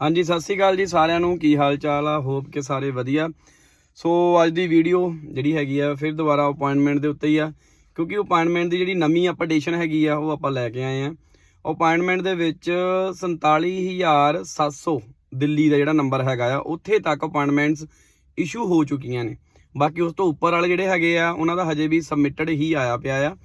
ਹਾਂਜੀ, ਸਤਿ ਸ੍ਰੀ ਅਕਾਲ ਜੀ ਸਾਰਿਆਂ ਨੂੰ। ਕੀ ਹਾਲ ਚਾਲ ਆ? ਹੋਪ ਕਿ ਸਾਰੇ ਵਧੀਆ। ਸੋ ਅੱਜ ਦੀ ਵੀਡੀਓ ਜਿਹੜੀ ਹੈਗੀ ਆ, ਫਿਰ ਦੁਬਾਰਾ ਅਪਾਇੰਟਮੈਂਟ ਦੇ ਉੱਤੇ ਹੀ ਆ, ਕਿਉਂਕਿ ਅਪਾਇੰਟਮੈਂਟ ਦੀ ਜਿਹੜੀ ਨਵੀਂ ਅਪਡੇਸ਼ਨ ਹੈਗੀ ਆ, ਉਹ ਆਪਾਂ ਲੈ ਕੇ ਆਏ ਆ। ਅਪਾਇੰਟਮੈਂਟ ਦੇ ਵਿੱਚ 47700 ਦਿੱਲੀ ਦਾ ਜਿਹੜਾ ਨੰਬਰ ਹੈਗਾ ਆ, ਉੱਥੇ ਤੱਕ ਅਪਾਇੰਟਮੈਂਟਸ ਇਸ਼ੂ ਹੋ ਚੁੱਕੀਆਂ ਨੇ। ਬਾਕੀ ਉਸ ਤੋਂ ਉੱਪਰ ਵਾਲੇ ਜਿਹੜੇ ਹੈਗੇ ਆ, ਉਹਨਾਂ ਦਾ ਹਜੇ ਵੀ ਸਬਮਿਟਡ ਹੀ ਆਇਆ ਪਿਆ ਆ।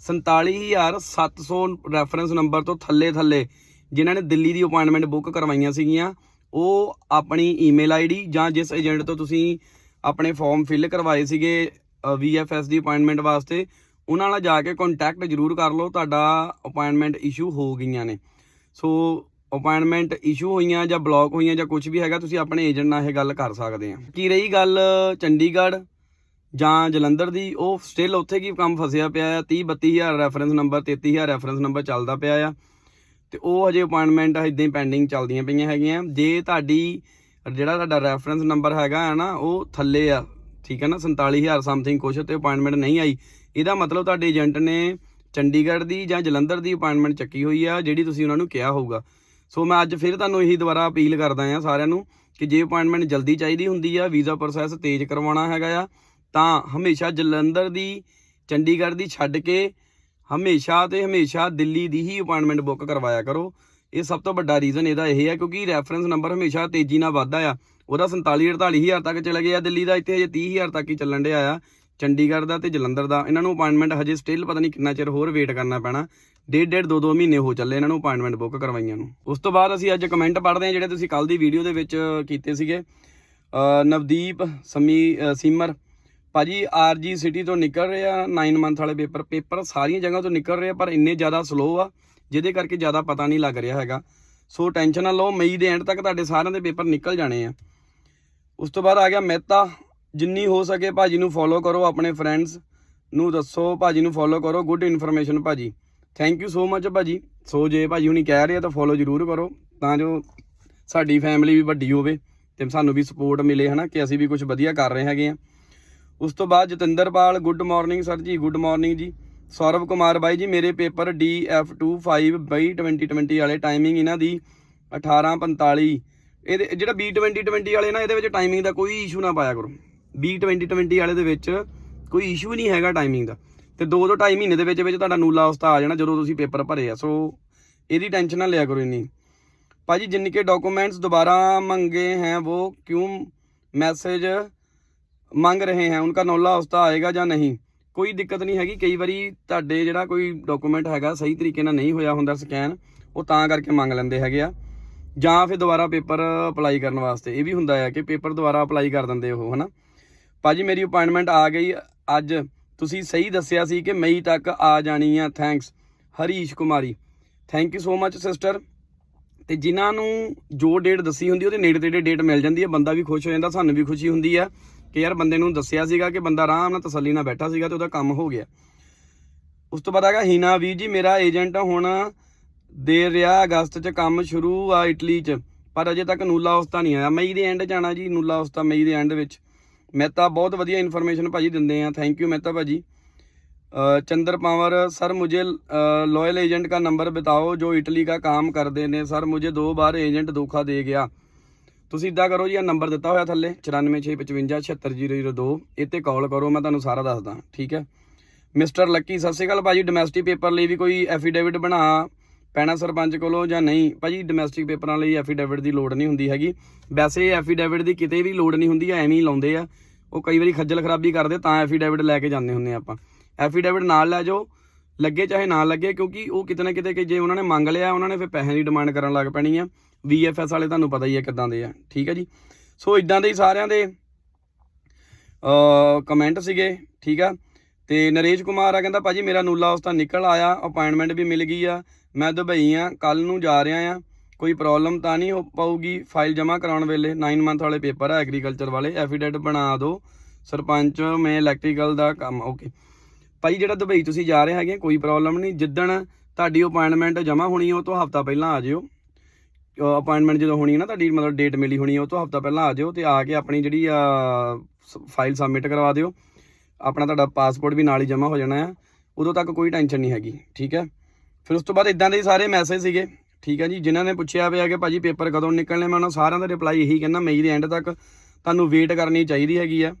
47700 ਰੈਫਰੈਂਸ ਨੰਬਰ ਤੋਂ ਥੱਲੇ ਥੱਲੇ ਜਿਨ੍ਹਾਂ ਨੇ ਦਿੱਲੀ ਦੀ ਅਪਾਇੰਟਮੈਂਟ ਬੁੱਕ ਕਰਵਾਈਆਂ ਸੀਗੀਆਂ, ਉਹ ਆਪਣੀ ਈਮੇਲ ਆਈਡੀ ਜਾਂ ਜਿਸ ਏਜੰਟ ਤੋਂ ਤੁਸੀਂ ਆਪਣੇ ਫਾਰਮ ਫਿਲ ਕਰਵਾਏ ਸੀਗੇ VFS ਦੀ ਅਪਾਇੰਟਮੈਂਟ ਵਾਸਤੇ, ਉਹਨਾਂ ਨਾਲ ਜਾ ਕੇ ਕੰਟੈਕਟ ਜ਼ਰੂਰ ਕਰ ਲਓ, ਤੁਹਾਡਾ ਅਪਾਇੰਟਮੈਂਟ ਇਸ਼ੂ ਹੋ ਗਈਆਂ ਨੇ। ਸੋ ਅਪਾਇੰਟਮੈਂਟ ਇਸ਼ੂ ਹੋਈਆਂ ਜਾਂ ਬਲੌਕ ਹੋਈਆਂ ਜਾਂ ਕੁਝ ਵੀ ਹੈਗਾ, ਤੁਸੀਂ ਆਪਣੇ ਏਜੰਟ ਨਾਲ ਇਹ ਗੱਲ ਕਰ ਸਕਦੇ ਆ। ਕੀ ਰਹੀ ਗੱਲ ਚੰਡੀਗੜ੍ਹ ਜਾਂ ਜਲੰਧਰ ਦੀ? ਉਹ ਸਟਿਲ ਉੱਥੇ ਕੀ ਕੰਮ ਫਸਿਆ ਪਿਆ ਆ? 30 32000 ਰੈਫਰੈਂਸ ਨੰਬਰ 33000 ਰੈਫਰੈਂਸ ਨੰਬਰ ਚੱਲਦਾ ਪਿਆ ਆ। ਤੇ ਉਹ ਹਜੇ ਅਪਾਇੰਟਮੈਂਟ ਇਦਾਂ ਹੀ ਪੈਂਡਿੰਗ ਚੱਲਦੀਆਂ ਪਈਆਂ ਹੈਗੀਆਂ। ਜੇ ਤੁਹਾਡੀ, ਜਿਹੜਾ ਤੁਹਾਡਾ ਰੈਫਰੈਂਸ ਨੰਬਰ ਹੈਗਾ ਹੈ ਨਾ, ਉਹ ਥੱਲੇ ਆ, ਠੀਕ ਹੈ ਨਾ 47000 ਸਮਥਿੰਗ ਕੁਛ ਤੇ ਅਪਾਇੰਟਮੈਂਟ ਨਹੀਂ ਆਈ। ਇਹਦਾ ਮਤਲਬ ਤੁਹਾਡੇ ਏਜੰਟ ਨੇ ਚੰਡੀਗੜ੍ਹ ਦੀ ਜਾਂ ਜਲੰਧਰ ਦੀ ਅਪਾਇੰਟਮੈਂਟ ਚੱਕੀ ਹੋਈ ਆ, ਜਿਹੜੀ ਤੁਸੀਂ ਉਹਨਾਂ ਨੂੰ ਕਿਹਾ ਹੋਊਗਾ। ਸੋ ਮੈਂ ਅੱਜ ਫਿਰ ਤੁਹਾਨੂੰ ਇਹੀ ਦੁਬਾਰਾ ਅਪੀਲ ਕਰਦਾ ਆ ਸਾਰਿਆਂ ਨੂੰ ਕਿ ਜੇ ਅਪਾਇੰਟਮੈਂਟ ਜਲਦੀ ਚਾਹੀਦੀ ਹੁੰਦੀ ਆ ਵੀਜ਼ਾ ਪ੍ਰੋਸੈਸ ਤੇਜ਼ ਕਰਵਾਉਣਾ ਹੈਗਾ ਆ, ਤਾਂ ਹਮੇਸ਼ਾ ਜਲੰਧਰ ਦੀ, ਚੰਡੀਗੜ੍ਹ ਦੀ ਛੱਡ ਕੇ ਹਮੇਸ਼ਾ ਤੇ ਹਮੇਸ਼ਾ ਦਿੱਲੀ ਦੀ ਹੀ ਅਪਾਇੰਟਮੈਂਟ ਬੁੱਕ ਕਰਵਾਇਆ ਕਰੋ। ਇਹ ਸਭ ਤੋਂ ਵੱਡਾ ਰੀਜ਼ਨ ਇਹਦਾ ਇਹ ਹੈ ਕਿਉਂਕਿ ਰੈਫਰੈਂਸ ਨੰਬਰ ਹਮੇਸ਼ਾ ਤੇਜ਼ੀ ਨਾਲ ਵੱਧਦਾ ਆ। ਉਹਦਾ 47 48000 ਤੱਕ ਚਲੇ ਗਿਆ, ਦਿੱਲੀ ਦਾ ਇੱਥੇ ਹਜੇ 30000 ਤੱਕ ਹੀ ਚੱਲਣ ਡਿਆ ਆ। ਚੰਡੀਗੜ੍ਹ ਦਾ ਤੇ ਜਲੰਧਰ ਦਾ, ਇਹਨਾਂ ਨੂੰ ਅਪਾਇੰਟਮੈਂਟ ਹਜੇ ਸਟਿਲ ਪਤਾ ਨਹੀਂ ਕਿੰਨਾ ਚਿਰ ਹੋਰ ਵੇਟ ਕਰਨਾ ਪੈਣਾ। ਡੇਢ ਡੇਢ ਦੋ ਦੋ ਮਹੀਨੇ ਹੋ ਚੱਲੇ ਇਹਨਾਂ ਨੂੰ ਅਪਾਇੰਟਮੈਂਟ ਬੁੱਕ ਕਰਵਾਈਆਂ ਨੂੰ। ਉਸ ਤੋਂ ਬਾਅਦ ਅਸੀਂ ਅੱਜ ਕਮੈਂਟ ਪੜ੍ਹਦੇ ਹਾਂ ਜਿਹੜੇ ਤੁਸੀਂ ਕੱਲ ਦੀ ਵੀਡੀਓ ਦੇ ਵਿੱਚ ਕੀਤੇ ਸੀਗੇ। ਨਵਦੀਪ, ਸਮੀ ਸੀਮਰ ਭਾਜੀ, ਆਰਜੀ ਸਿਟੀ ਤੋਂ ਨਿਕਲ ਰਹੇ ਆ 9 ਮੰਥ ਵਾਲੇ ਪੇਪਰ ਪੇਪਰ ਸਾਰੀਆਂ ਜਗ੍ਹਾ ਤੋਂ ਨਿਕਲ ਰਹੇ ਆ, ਪਰ ਇੰਨੇ ਜ਼ਿਆਦਾ ਸਲੋ ਆ, ਜਿਹਦੇ ਕਰਕੇ ਜ਼ਿਆਦਾ ਪਤਾ ਨਹੀਂ ਲੱਗ ਰਿਹਾ ਹੈਗਾ। ਸੋ ਟੈਨਸ਼ਨ ਨਾ ਲਓ, ਮਈ ਦੇ ਐਂਡ ਤੱਕ ਤੁਹਾਡੇ ਸਾਰਿਆਂ ਦੇ ਪੇਪਰ ਨਿਕਲ ਜਾਣੇ ਆ। ਉਸ ਤੋਂ ਬਾਅਦ ਆ ਗਿਆ ਮਹਿਤਾ। ਜਿੰਨੀ ਹੋ ਸਕੇ ਭਾਜੀ ਨੂੰ ਫੋਲੋ ਕਰੋ ਆਪਣੇ ਫਰੈਂਡਸ ਨੂੰ ਦੱਸੋ, ਭਾਜੀ ਨੂੰ ਫੋਲੋ ਕਰੋ ਗੁੱਡ ਇਨਫੋਰਮੇਸ਼ਨ ਭਾਜੀ। ਥੈਂਕ ਯੂ ਸੋ ਮਚ ਭਾਜੀ। ਸੋ ਜੇ ਭਾਜੀ ਹੁਣੀ ਕਹਿ ਰਹੇ ਆ ਤਾਂ ਫੋਲੋ ਜ਼ਰੂਰ ਕਰੋ, ਤਾਂ ਜੋ ਸਾਡੀ ਫੈਮਿਲੀ ਵੀ ਵੱਡੀ ਹੋਵੇ ਤੇ ਸਾਨੂੰ ਵੀ ਸਪੋਰਟ ਮਿਲੇ, ਹਨਾ, ਕਿ ਅਸੀਂ ਵੀ ਕੁਝ ਵਧੀਆ ਕਰ ਰਹੇ ਹੈਗੇ ਆ। ਉਸ ਤੋਂ ਬਾਅਦ Jatinderpal good morning sir ji good morning ji. Saurav Kumar ਬਾਈ ਜੀ, ਮੇਰੇ ਪੇਪਰ DF25 ਬਾਈ 2020 ਵਾਲੇ ਟਾਈਮਿੰਗ ਇਹਨਾਂ ਦੀ 18:45 ਇਹਦੇ ਜਿਹੜਾ B2020 ਵਾਲੇ ਨਾ, ਇਹਦੇ ਵਿੱਚ ਟਾਈਮਿੰਗ ਦਾ ਕੋਈ ਇਸ਼ੂ ਨਾ ਪਾਇਆ ਕਰੋ। B2020 ਵਾਲੇ ਦੇ ਵਿੱਚ ਕੋਈ ਇਸ਼ੂ ਨਹੀਂ ਹੈਗਾ ਟਾਈਮਿੰਗ ਦਾ। ਤੇ ਦੋ ਦੋ 2.5 ਮਹੀਨੇ ਦੇ ਵਿੱਚ ਵਿੱਚ ਤੁਹਾਡਾ ਨੂਲਾ ਉਸਤਾ ਆ ਜਾਣਾ ਜਦੋਂ ਤੁਸੀਂ ਪੇਪਰ ਭਰੇ ਆ। ਸੋ ਇਹਦੀ ਟੈਨਸ਼ਨ ਨਾ ਲਿਆ ਕਰੋ ਇੰਨੀ। ਭਾਜੀ, ਜਿੰਨੇ ਕੇ ਡਾਕੂਮੈਂਟਸ ਦੁਬਾਰਾ ਮੰਗੇ ਹੈ ਵੋ ਕਿਉਂ? ਮੈਸੇਜ ਮੰਗ ਰਹੇ ਹੈ ਉਹਨਾਂ ਦਾ ਨੌਲਾ ਹਫਤਾ ਆਏਗਾ ਜਾਂ ਨਹੀਂ? ਕੋਈ ਦਿੱਕਤ ਨਹੀਂ ਹੈਗੀ। ਕਈ ਵਾਰੀ ਤੁਹਾਡੇ ਜਿਹੜਾ ਕੋਈ ਡਾਕੂਮੈਂਟ ਹੈਗਾ, ਸਹੀ ਤਰੀਕੇ ਨਾਲ ਨਹੀਂ ਹੋਇਆ ਹੁੰਦਾ ਸਕੈਨ ਉਹ ਤਾਂ ਕਰਕੇ ਮੰਗ ਲੈਂਦੇ ਹੈਗੇ ਆ। ਜਾਂ ਫਿਰ ਦੁਬਾਰਾ ਪੇਪਰ ਅਪਲਾਈ ਕਰਨ ਵਾਸਤੇ। ਇਹ ਵੀ ਹੁੰਦਾ ਹੈ ਕਿ ਪੇਪਰ ਦੁਬਾਰਾ ਅਪਲਾਈ ਕਰ ਦਿੰਦੇ ਉਹ, ਹਨਾ? ਭਾਜੀ, ਮੇਰੀ ਅਪਾਇੰਟਮੈਂਟ ਆ ਗਈ ਅੱਜ। ਤੁਸੀਂ ਸਹੀ ਦੱਸਿਆ ਸੀ ਕਿ ਮਈ ਤੱਕ ਆ ਜਾਣੀ ਆ। Thanks Harish Kumari. Thank you so much sister ਤੇ ਜਿਨ੍ਹਾਂ ਨੂੰ ਜੋ ਡੇਟ ਦੱਸੀ ਹੁੰਦੀ, ਉਹਦੇ ਨੇੜੇ ਤੇੜੇ ਡੇਟ ਮਿਲ ਜਾਂਦੀ ਹੈ ਬੰਦਾ ਵੀ ਖੁਸ਼ ਹੋ ਜਾਂਦਾ, ਸਾਨੂੰ ਵੀ ਖੁਸ਼ੀ ਹੁੰਦੀ ਆ। ਕਿ ਯਾਰ ਬੰਦੇ ਨੂੰ ਦੱਸਿਆ ਸੀਗਾ ਕਿ ਬੰਦਾ ਆਰਾਮ ਨਾਲ ਤਸੱਲੀ ਨਾਲ ਬੈਠਾ ਸੀਗਾ ਤੇ ਉਹਦਾ ਕੰਮ ਹੋ ਗਿਆ ਉਸ ਤੋਂ ਬਾਅਦ ਆਗਾ ਹੀਨਾ ਵੀਰ ਜੀ ਮੇਰਾ ਏਜੰਟ ਹੁਣ ਦੇ ਰਿਹਾ ਅਗਸਤ 'ਚ ਕੰਮ ਸ਼ੁਰੂ ਆ ਇਟਲੀ 'ਚ ਪਰ ਅਜੇ ਤੱਕ ਨੂਲਾ ਉਸਤਾ ਨਹੀਂ ਆਇਆ ਮਈ ਦੇ ਐਂਡ ਜਾਣਾ ਜੀ ਨੂਲਾ ਉਸਤਾ ਮਈ ਦੇ ਐਂਡ ਵਿੱਚ ਮਹਿਤਾ ਬਹੁਤ ਵਧੀਆ ਇਨਫੋਰਮੇਸ਼ਨ ਭਾਜੀ ਦਿੰਦੇ ਆ ਥੈਂਕ ਯੂ ਮਹਿਤਾ ਭਾਜੀ अ, चंद्र पावर सर मुझे लॉयल एजेंट का नंबर बताओ जो इटली का काम करते ने सर मुझे दो बार एजेंट धोखा दे गया ਤੁਸੀਂ ਇਦਾਂ ਕਰੋ ਜੀ ਆ ਨੰਬਰ ਦਿੱਤਾ ਹੋਇਆ ਥੱਲੇ 9465576002 ਇਹ ਤੇ ਕਾਲ ਕਰੋ, ਮੈਂ ਤੁਹਾਨੂੰ ਸਾਰਾ ਦੱਸਦਾ, ਠੀਕ ਹੈ? ਮਿਸਟਰ ਲੱਕੀ ਸਤਿ ਸ਼੍ਰੀ ਅਕਾਲ ਭਾਜੀ ਡੋਮੈਸਟਿਕ ਪੇਪਰ ਲਈ ਵੀ ਕੋਈ ਐਫੀਡੇਵਿਟ ਬਣਾ ਪੈਣਾ ਸਰਪੰਚ ਕੋਲੋਂ ਜਾਂ ਨਹੀਂ? ਭਾਜੀ ਡੋਮੈਸਟਿਕ ਪੇਪਰਾਂ ਲਈ ਐਫੀਡੇਵਿਟ ਦੀ ਲੋੜ ਨਹੀਂ ਹੁੰਦੀ ਹੈਗੀ। ਵੈਸੇ ਐਫੀਡੇਵਿਟ ਦੀ ਕਿਤੇ ਵੀ ਲੋੜ ਨਹੀਂ ਹੁੰਦੀ, ਐਵੇਂ ਹੀ ਲਾਉਂਦੇ ਆ। ਉਹ ਕਈ ਵਾਰੀ ਖੱਜਲ ਖਰਾਬੀ ਕਰਦੇ, ਤਾਂ ਐਫੀਡੇਵਿਟ ਲੈ ਕੇ ਜਾਂਦੇ ਹੁੰਦੇ ਆ ਆਪਾਂ। ਐਫੀਡੇਵਿਟ ਨਾਲ ਲੈ ਜਾਓ, ਲੱਗੇ ਚਾਹੇ ਨਾ ਲੱਗੇ, ਕਿਉਂਕਿ ਉਹ ਕਿਤੇ ਨਾ ਕਿਤੇ ਕਿ ਜੇ ਉਹਨਾਂ ਨੇ ਮੰਗ ਲਿਆ, ਉਹਨਾਂ ਨੇ ਫਿਰ ਪੈਸੇ ਦੀ ਡਿਮਾਂਡ ਕਰਨ ਲੱਗ ਪੈਣੀ ਆ। VFS ਵਾਲੇ ਤੁਹਾਨੂੰ ਪਤਾ ਹੀ ਹੈ ਕਿੱਦਾਂ ਦੇ ਆ, ਠੀਕ ਹੈ ਜੀ? ਸੋ ਇਦਾਂ ਦੇ ਹੀ ਸਾਰਿਆਂ ਦੇ, ਅ ਕਮੈਂਟ ਸੀਗੇ, ਠੀਕ ਆ? ਤੇ ਨਰੇਸ਼ ਕੁਮਾਰ ਆ, ਕਹਿੰਦਾ ਭਾਜੀ ਮੇਰਾ ਨੂਲਾ ਉਸ ਤਾਂ ਨਿਕਲ ਆਇਆ ਅਪਾਇੰਟਮੈਂਟ ਵੀ ਮਿਲ ਗਈ ਆ, ਮੈਂ ਦੁਬਈ ਆ ਕੱਲ ਨੂੰ ਜਾ ਰਿਹਾ ਆ, ਕੋਈ ਪ੍ਰੋਬਲਮ ਤਾਂ ਨਹੀਂ ਹੋ ਪਾਊਗੀ ਫਾਈਲ ਜਮ੍ਹਾਂ ਕਰਾਉਣ ਵੇਲੇ 9 ਮੰਥ ਵਾਲੇ ਪੇਪਰ ਆ ਐਗਰੀਕਲਚਰ ਵਾਲੇ ਐਫੀਡੇਟ ਬਣਾ ਦਿਓ, ਸਰਪੰਚ, ਮੈਂ ਇਲੈਕਟ੍ਰੀਕਲ ਦਾ ਕੰਮ ਓਕੇ ਭਾਈ ਜਿਹੜਾ ਦੁਬਈ ਤੁਸੀਂ ਜਾ ਰਹੇ ਹੈਗੇ, ਕੋਈ ਪ੍ਰੋਬਲਮ ਨਹੀਂ, ਜਿੱਦਣ ਤੁਹਾਡੀ ਅਪਾਇੰਟਮੈਂਟ ਜਮ੍ਹਾਂ ਹੋਣੀ ਉਹ ਤੋਂ ਹਫਤਾ ਪਹਿਲਾਂ ਆ ਜਿਓ। ਅਪਾਇੰਟਮੈਂਟ ਜਦੋਂ ਹੋਣੀ ਹੈ ਨਾ ਤੁਹਾਡੀ, ਮਤਲਬ ਡੇਟ ਮਿਲੀ ਹੋਣੀ ਹੈ, ਉਹ ਤੋਂ ਹਫਤਾ ਪਹਿਲਾਂ ਆ ਜਿਓ ਤੇ ਆ ਕੇ ਆਪਣੀ ਜਿਹੜੀ ਆ ਫਾਈਲ ਸਬਮਿਟ ਕਰਵਾ ਦਿਓ। ਆਪਣਾ ਤੁਹਾਡਾ ਪਾਸਪੋਰਟ ਵੀ ਨਾਲ ਹੀ ਜਮ੍ਹਾਂ ਹੋ ਜਾਣਾ ਆ ਉਦੋਂ ਤੱਕ ਕੋਈ ਟੈਨਸ਼ਨ ਨਹੀਂ ਹੈਗੀ, ਠੀਕ ਹੈ? ਫਿਰ ਉਸ ਤੋਂ ਬਾਅਦ ਇਦਾਂ ਦੇ ਸਾਰੇ ਮੈਸੇਜ ਸੀਗੇ, ਠੀਕ ਹੈ ਜੀ? ਜਿਨ੍ਹਾਂ ਨੇ ਪੁੱਛਿਆ ਪਿਆ ਕਿ ਭਾਜੀ ਪੇਪਰ ਕਦੋਂ ਨਿਕਲਣੇ, ਮੈਂ ਉਹਨਾਂ ਸਾਰਿਆਂ ਦਾ ਰਿਪਲਾਈ ਇਹੀ ਕਹਿੰਦਾ, ਮਈ ਦੇ ਐਂਡ ਤੱਕ ਤੁਹਾਨੂੰ ਵੇਟ ਕਰਨੀ ਚਾਹੀਦੀ ਹੈਗੀ ਆ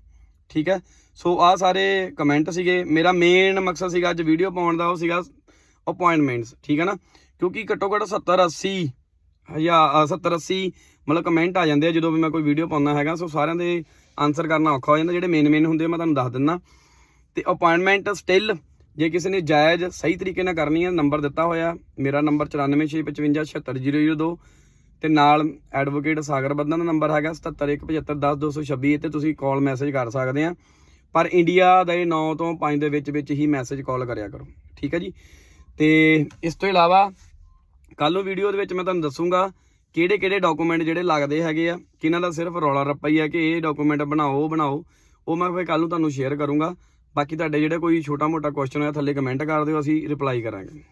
ਠੀਕ ਹੈ? ਸੋ ਆ ਸਾਰੇ ਕਮੈਂਟ ਸੀਗੇ। ਮੇਰਾ ਮੇਨ ਮਕਸਦ ਸੀਗਾ ਅੱਜ ਵੀਡੀਓ ਪਾਉਣ ਦਾ, ਉਹ ਸੀਗਾ ਅਪਾਇੰਟਮੈਂਟਸ ਠੀਕ ਹੈ ਨਾ? ਕਿਉਂਕਿ ਘੱਟੋ ਘੱਟ 70 80 ਹਜ਼ਾਰ 70 80 ਮਤਲਬ ਕਮੈਂਟ ਆ ਜਾਂਦੇ ਆ ਜਦੋਂ ਵੀ ਮੈਂ ਕੋਈ ਵੀਡੀਓ ਪਾਉਂਦਾ ਹੈਗਾ, ਸੋ ਸਾਰਿਆਂ ਦੇ ਆਨਸਰ ਕਰਨਾ ਔਖਾ ਹੋ ਜਾਂਦਾ, ਜਿਹੜੇ ਮੇਨ ਮੇਨ ਹੁੰਦੇ ਆ, ਮੈਂ ਤੁਹਾਨੂੰ ਦੱਸ ਦਿੰਦਾ। ਤੇ ਅਪਾਇੰਟਮੈਂਟ ਸਟਿਲ ਜੇ ਕਿਸੇ ਨੇ ਜਾਇਜ਼ ਸਹੀ ਤਰੀਕੇ ਨਾਲ ਕਰਨੀ ਹੈ ਨੰਬਰ ਦਿੱਤਾ ਹੋਇਆ, ਮੇਰਾ ਨੰਬਰ 9465576002 ਤੇ ਨਾਲ ਐਡਵੋਕੇਟ ਸਾਗਰ ਬੱਧਨ ਦਾ ਨੰਬਰ ਹੈਗਾ 7717510226 ਤੇ ਤੁਸੀਂ ਕਾਲ ਮੈਸੇਜ ਕਰ ਸਕਦੇ ਆ। ਪਰ ਇੰਡੀਆ ਦੇ 9 ਤੋਂ 5 ਦੇ ਵਿੱਚ ਵਿੱਚ ਹੀ ਮੈਸੇਜ ਕਾਲ ਕਰਿਆ ਕਰੋ, ਠੀਕ ਹੈ ਜੀ? ਤੇ ਇਸ ਤੋਂ ਇਲਾਵਾ ਕੱਲ ਨੂੰ ਵੀਡੀਓ ਦੇ ਵਿੱਚ ਮੈਂ ਤੁਹਾਨੂੰ ਦੱਸੂਗਾ ਕਿਹੜੇ ਕਿਹੜੇ ਡਾਕੂਮੈਂਟ ਜਿਹੜੇ ਲੱਗਦੇ ਹੈਗੇ ਆ, ਕਿਹਨਾਂ ਦਾ ਸਿਰਫ ਰੌਲਾ ਰੱਪਾ ਹੀ ਆ ਕਿ ਇਹ ਡਾਕੂਮੈਂਟ ਬਣਾਓ, ਉਹ ਬਣਾਓ, ਉਹ ਮੈਂ ਫਿਰ ਕੱਲ ਨੂੰ ਤੁਹਾਨੂੰ ਸ਼ੇਅਰ ਕਰੂੰਗਾ। ਬਾਕੀ ਤੁਹਾਡੇ ਜਿਹੜੇ ਕੋਈ ਛੋਟਾ ਮੋਟਾ ਕੁਐਸਚਨ ਹੋਇਆ, ਥੱਲੇ ਕਮੈਂਟ ਕਰ ਦਿਓ, ਅਸੀਂ ਰਿਪਲਾਈ ਕਰਾਂਗੇ।